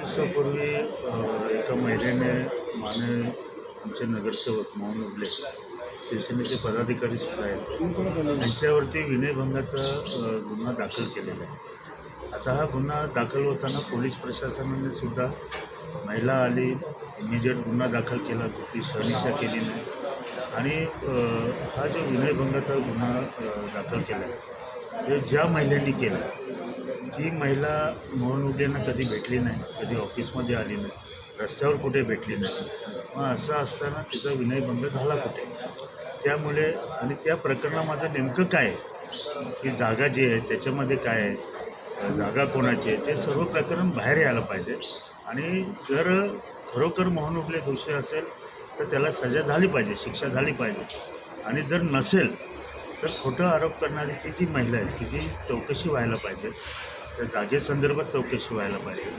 दिवसापूर्वी एका महिलेने माने आमचे नगरसेवक मोहन उबले शिवसेनेचे पदाधिकारी सुद्धा आहेत. त्यांच्यावरती विनयभंगाचा गुन्हा दाखल केलेला आहे. आता हा गुन्हा दाखल होताना पोलीस प्रशासनाने सुद्धा महिला आली इमिजिएट गुन्हा दाखल केला कुठली सहनिशा केली नाही. आणि हा जो विनयभंगाचा गुन्हा दाखल केला आहे ज्या महिलांनी केला जी महिला मोहन उद्यांना कधी भेटली नाही कधी ऑफिसमध्ये आली नाही रस्त्यावर कुठे भेटली नाही मग असं असताना तिचा विनयभंग झाला कुठे? त्यामुळे आणि त्या प्रकरणामध्ये नेमकं काय आहे? की जागा जी आहे त्याच्यामध्ये काय आहे? जागा कोणाची आहे? ते सर्व प्रकरण बाहेर यायला पाहिजे. आणि जर खरोखर मोहन उबले दोषी असेल तर त्याला सजा झाली पाहिजे शिक्षा झाली पाहिजे. आणि जर नसेल तर खोटं आरोप करणारी ती जी महिला आहे तिची चौकशी व्हायला पाहिजे त्या जागेसंदर्भात चौकशी व्हायला पाहिजे.